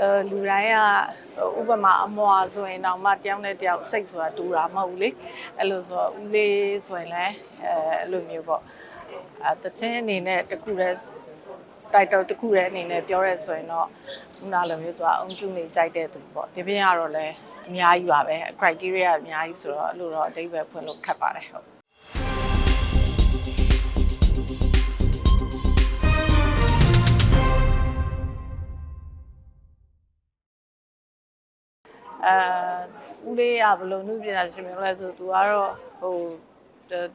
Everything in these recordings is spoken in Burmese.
အဲလူတိုင်းကဥပမာအမွာဆိုရင်တော့မှတယောက်နဲ့တယောက်စိတ်ဆိုတာတူတာမဟုတ်ဘူးလေအဲ့လိုဆိုတော့ဦးလေးဆိုရင်လည်းအဲအဲ့လိုမျိုးပေါ့အဲတချင်းအနေနဲ့တခုတည်း title တစ်ခုတည်းအနေနဲ့ပြောရဲဆိုရင်တော့ခုနလိုမျိုးသူကအုံကျူနေကြိုက်တဲ့သူပေါ့ဒီပြင်ကတော့လည်းအများကြီးပါပဲ criteria အများကြီးဆိုတော့အဲ့လိုတော့အတိတ်ပဲဖွင့်လို့ခက်ပါတယ်ဟုတ် အဲဦးလေးကဘယ်လိုနုပညာရှင်မျိုးလဲဆိုသူကတော့ဟို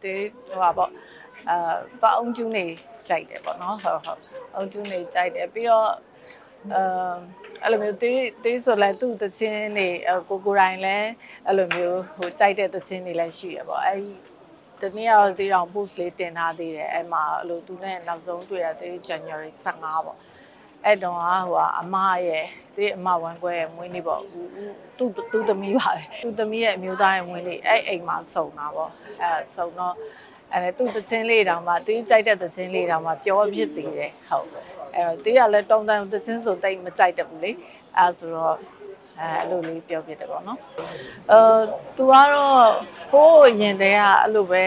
တေးဟိုပါပေါ့အာပအောင်ကျူးနေကြိုက်တယ်ပေါ့နော်ဟုတ်ဟုတ်အောင်ကျူးနေကြိုက်တယ်ပြီးတော့အဲအဲ့လိုမျိုးတေးတေးဆိုလဲသူ့တချင်းနေကိုကိုတိုင်းလဲအဲ့လိုမျိုးဟိုကြိုက်တဲ့တချင်းတွေလည်းရှိရပေါ့အဲ့ဒီတနည်းအားတေးအောင် post လေးတင်ထားသေးတယ်အဲ့မှာအဲ့လိုသူနဲ့နောက်ဆုံးတွေ့ရသေး January 15ပေါ့ အဲ့တော့ကဟိုကအမရဲ့ဒီအမဝမ်းကွဲရဲ့မွေးနေ့ပေါ့ဦးဦးသူ့သူ့သမီးပါပဲသူ့သမီးရဲ့အမျိုးသားရဲ့မွေးနေ့အဲ့အိမ်မှာစုံတာပေါ့အဲစုံတော့အဲသူ့တချင်းလေးတောင်မှသူကြိုက်တဲ့တချင်းလေးတောင်မှပြောဖြစ်သေးတယ်ဟုတ်အဲတော့တေးကလည်းတုံးတန်းတချင်းဆိုတိတ်မကြိုက်တဘူးလေအဲဆိုတော့အဲအဲ့လိုလေးပြောပြတယ်ပေါ့နော်အဲသူကတော့ဟိုးရင်တည်းကအဲ့လိုပဲ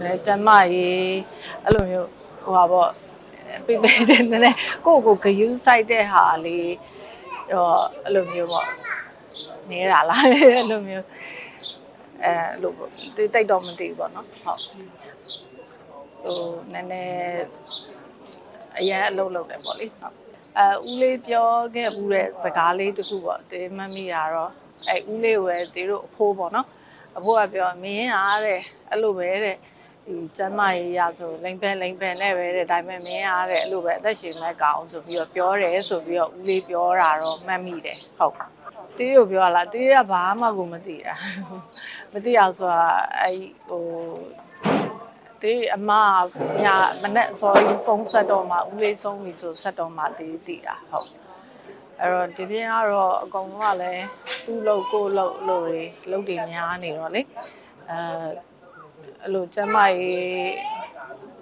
အဲကျမကြီးအဲ့လိုမျိုးဟိုပါပေါ့ ပြပြတဲ့နည်းနည်းကိုယ့်ကိုဂယူးဆိုင်တဲ့ဟာလေးဟောအဲ့လိုမျိုးပေါ့နေတာလားအဲ့လိုမျိုးအဲအဲ့လိုပေါ့တိတ်တိတ်တော့မသိဘူးပေါ့နော်ဟုတ်ဟိုနည်းနည်းအရင်အလုပ်လုပ်တယ်ပေါ့လေဟုတ်အဲဦးလေးပြောခဲ့ဘူးတဲ့စကားလေးတစ်ခုပေါ့တေးမမီတာတော့အဲဦးလေးကိုပဲတေးတို့အဖိုးပေါ့နော်အဖိုးကပြောမင်းအားတဲ့အဲ့လိုပဲတဲ့ ဒီကျမ်းမရေးရဆိုလိမ့်ပန်လိမ့်ပန်နဲ့ပဲတဲ့ဒါပေမဲ့မင်းအားတဲ့အဲ့လိုပဲအသက်ရှင်မဲ့ကောင်ဆိုပြီးတော့ပြောတယ်ဆိုပြီးတော့ဦးလေးပြောတာတော့မှတ်မိတယ်ဟုတ်တေးကိုပြောလာတေးကဘာမှကိုမသိတာမသိအောင်ဆိုတာအဲ့ဟိုတေးအမညာမနဲ့ sorry ဖုန်းဆက်တော့မှဦးလေးဆုံးပြီဆိုဆက်တော့မှတေးသိတာဟုတ်အဲ့တော့ဒီပြင်ကတော့အကုန်လုံးကလည်းသူ့လို့ကိုယ်လို့လို့တွေလုပ်တွေများနေတော့လေအဲ အဲ့လိုကျမကြီး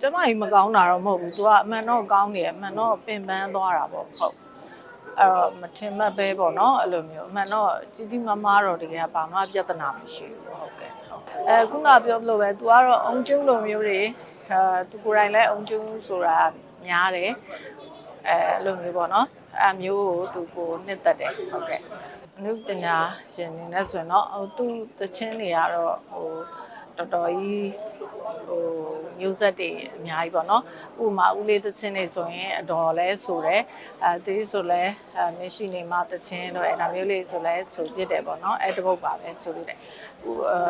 ကျမကြီးမကောင်းတာတော့မဟုတ်ဘူး။ तू ကအမှန်တော့ကောင်းနေတယ်။အမှန်တော့ပင်ပန်းသွားတာပေါ့ဟုတ်။အဲ့တော့မထင်မှတ်ပဲပေါ့နော်အဲ့လိုမျိုးအမှန်တော့ကြီးကြီးမားမားတော့တကယ်ဘာမှပြဿနာမရှိဘူးဟုတ်ကဲ့ဟုတ်။အဲခုနပြောသလိုပဲ तू ကတော့အုံကျုံလိုမျိုးတွေအဲ तू ကိုယ်တိုင်လည်းအုံကျုံဆိုတာများတယ်။အဲအဲ့လိုမျိုးပေါ့နော်။အဲမျိုးကို तू ကိုနှစ်သက်တယ်ဟုတ်ကဲ့။အနုပညာရှင်နေနဲ့ဆိုရင်တော့ဟိုသူ့တချင်းတွေကတော့ဟို တော်တော်ကြီးဟိုမျိုးဆက်တွေအများကြီးပေါ့နော်ဥပမာဦးလေးတချင်းတွေဆိုရင်အတော်လဲဆိုတယ်အဲတေးဆိုလဲအဲမရှိနေမှတချင်းတော့အဲဒါမျိုးလေးဆိုလဲဆိုပြစ်တယ်ပေါ့နော်အဲတပုတ်ပါပဲဆိုလို့တယ်ဟိုအဲ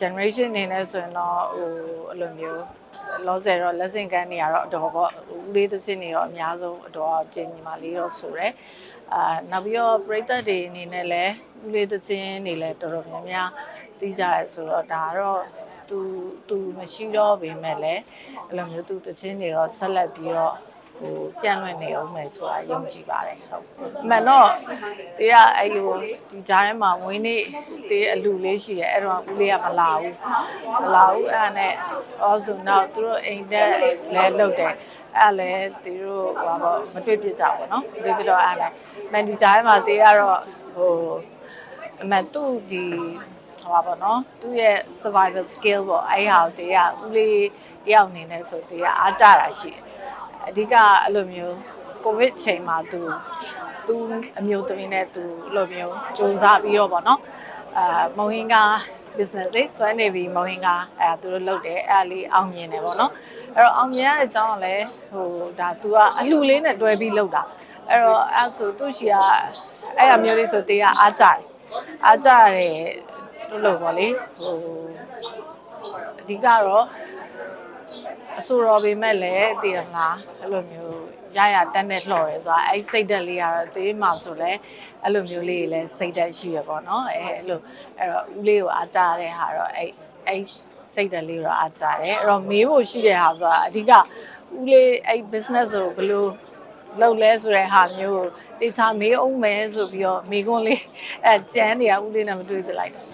generation အနေနဲ့ဆိုရင်တော့ဟိုအဲ့လိုမျိုးလောဆယ်တော့လက်ဆင့်ကမ်းနေရတော့အတော်ပေါ့ဦးလေးသချင်းတွေရောအများဆုံးအတော်ကျင်းညီမလေးတော့ဆိုရဲအာနောက်ပြီးတော့ပရိသတ်တွေအနေနဲ့လည်းဦးလေးသချင်းတွေလည်းတော်တော်များများ သိကြရဲဆိုတော့ဒါကတော့သူသူမရှိတော့ပေမဲ့လည်းအဲ့လိုမျိုးသူသချင်းတွေတော့ဆက်လက်ပြီးတော့ဟိုပြန်လွင်နေအောင်မယ်ဆိုတာယုံကြည်ပါတယ်ဟုတ်အမှန်တော့တေးကအဲ့ဟိုဒီကြားထဲမှာဝင်းနေတေးအလူလေးရှိတယ်အဲ့တော့ဦးလေးကမလာဘူးမလာဘူးအဲ့ဒါနဲ့အော်ဆိုတော့သူတို့အိမ်တက်လဲလုတ်တယ်အဲ့လည်းသူတို့ဟိုပေါ့မတွေ့ပြကြဘူးเนาะမတွေ့ပြတော့အဲ့လည်းမန်ဒီဂျာထဲမှာတေးကတော့ဟိုအမှန်သူ့ဒီ ဟိုပါပေါ့နော်သူ့ရဲ့ survival skill ပေါ့အဲ့ဟာတေးကဦးလေးတယောက်အနေနဲ့ဆိုတေးကအားကြတာရှိတယ်အဓိကအဲ့လိုမျိုးကိုဗစ်ချိန်မှာသူသူအမျိုးသမီးနဲ့သူအဲ့လိုမျိုးစူးစမ်းပြီးတော့ပေါ့နော်အာမုံဟင်းက business လေးဆွဲနေပြီးမုံဟင်းကအဲသူတို့လုပ်တယ်အဲ့လေးအောင်မြင်တယ်ပေါ့နော်အဲ့တော့အောင်မြင်ရတဲ့အကြောင်းကလည်းဟိုဒါ तू ကအလှလေးနဲ့တွဲပြီးလုပ်တာအဲ့တော့အဲ့ဆိုသူ့ချီကအဲ့အမျိုးလေးဆိုတေးကအားကြတယ်အားကြတယ် လို့လို့ပေါ့လေဟိုအဓိကတော့အဆိုတော်ပေမဲ့လည်းတည်ရမလားအဲ့လိုမျိုးရရတန်းနဲ့လှော်ရဲဆိုတာအဲ့စိတ်သက်လေးကတော့တေးမှဆိုလဲအဲ့လိုမျိုးလေးလည်းစိတ်သက်ရှိရပေါ့နော်အဲ့အဲ့လိုအဲ့တော့ဦးလေးကိုအားကြတဲ့ဟာတော့အဲ့အဲ့စိတ်သက်လေးတော့အားကြတယ်အဲ့တော့မေးဖို့ရှိတဲ့ဟာဆိုတာအဓိကဦးလေးအဲ့ business ကိုဘယ်လိုလုပ်လဲဆိုတဲ့ဟာမျိုးကိုတေချာမေးအောင်မယ်ဆိုပြီးတော့မိကွန်းလေးအဲကျန်းနေရဦးလေးနဲ့မတွေ့ပြလိုက်တော့